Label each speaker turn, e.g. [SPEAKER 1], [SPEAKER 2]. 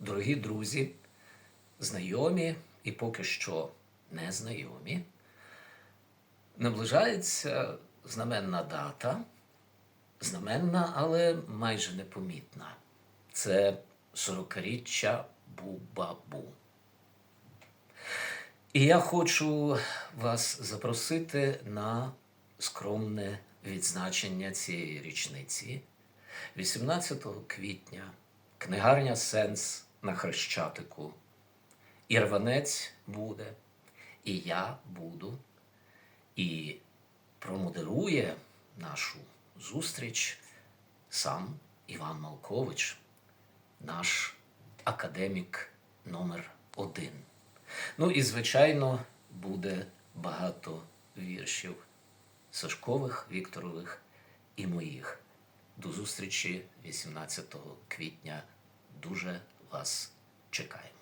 [SPEAKER 1] дорогі друзі, знайомі і поки що незнайомі, наближається знаменна дата, знаменна, але майже непомітна. Це 40-річчя Бу-Бабу. І я хочу вас запросити на скромне відзначення цієї річниці. 18 квітня книгарня Сенс на Хрещатику. І рванець буде, і я буду. І промодерує нашу зустріч сам Іван Малкович, наш академік номер один. Ну і, звичайно, буде багато віршів Сашкових, Вікторових і моїх. До зустрічі 18 квітня. Дуже вас чекаємо.